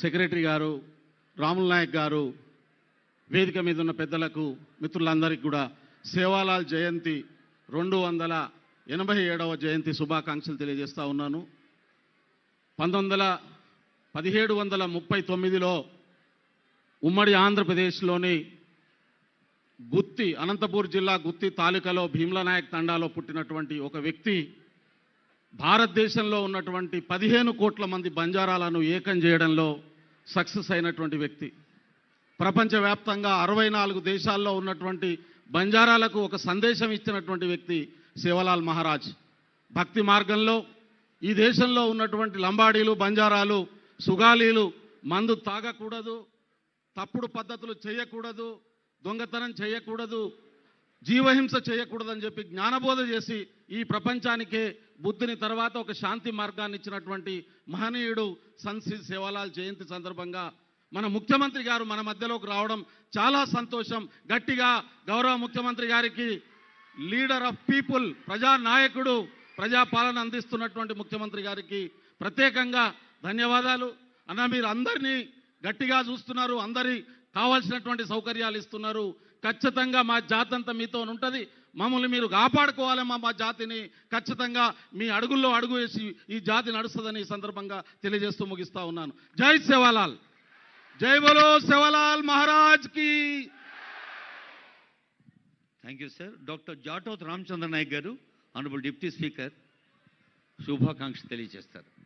Secretary గారు రాముల నాయక్ గారు వేదిక మీద ఉన్న పెద్దలకు మిత్రులందరికీ కూడా సేవాలాల్ జయంతి రెండు వందల ఎనభై ఏడవ జయంతి శుభాకాంక్షలు తెలియజేస్తూ ఉన్నాను. పంతొమ్మిది వందల పదిహేడు వందల ముప్పై తొమ్మిదిలో ఉమ్మడి ఆంధ్రప్రదేశ్లోని గుత్తి అనంతపూర్ జిల్లా గుత్తి తాలూకాలో భీమ్లా నాయక్ తండాలో పుట్టినటువంటి ఒక వ్యక్తి భారతదేశంలో ఉన్నటువంటి పదిహేను కోట్ల మంది బంజారాలను ఏకం చేయడంలో సక్సెస్ అయినటువంటి వ్యక్తి. ప్రపంచవ్యాప్తంగా అరవై నాలుగు దేశాల్లో ఉన్నటువంటి బంజారాలకు ఒక సందేశం ఇచ్చినటువంటి వ్యక్తి శివలాల్ మహారాజ్. భక్తి మార్గంలో ఈ దేశంలో ఉన్నటువంటి లంబాడీలు బంజారాలు సుగాలీలు మందు తాగకూడదు తప్పుడు పద్ధతులు చేయకూడదు దొంగతనం చేయకూడదు జీవహింస చేయకూడదని చెప్పి జ్ఞానబోధ చేసి ఈ ప్రపంచానికే బుద్ధుని తర్వాత ఒక శాంతి మార్గాన్ని ఇచ్చినటువంటి మహనీయుడు సన్సి సేవాలాల్ జయంతి సందర్భంగా మన ముఖ్యమంత్రి గారు మన మధ్యలోకి రావడం చాలా సంతోషం. గట్టిగా గౌరవ ముఖ్యమంత్రి గారికి లీడర్ ఆఫ్ పీపుల్ ప్రజానాయకుడు ప్రజాపాలన అందిస్తున్నటువంటి ముఖ్యమంత్రి గారికి ప్రత్యేకంగా ధన్యవాదాలు. అన్న మీరు అందరినీ గట్టిగా చూస్తున్నారు. అందరి కావాల్సినటువంటి సౌకర్యాలు ఇస్తున్నారు. ఖచ్చితంగా మా జాతి మీతో ఉంటుంది. మమ్మల్ని మీరు కాపాడుకోవాలి మా మా జాతిని. ఖచ్చితంగా మీ అడుగుల్లో అడుగు వేసి ఈ జాతి నడుస్తుందని ఈ సందర్భంగా తెలియజేస్తూ ముగిస్తా ఉన్నాను. జై సేవాలాల్ జై బలో సేవాలాల్ మహారాజ్కి. Thank you sir doctor Jatoth Ramachandra Naik గారు ఆనరబుల్ డిప్యూటీ స్పీకర్ శుభాకాంక్ష తెలియజేస్తారు.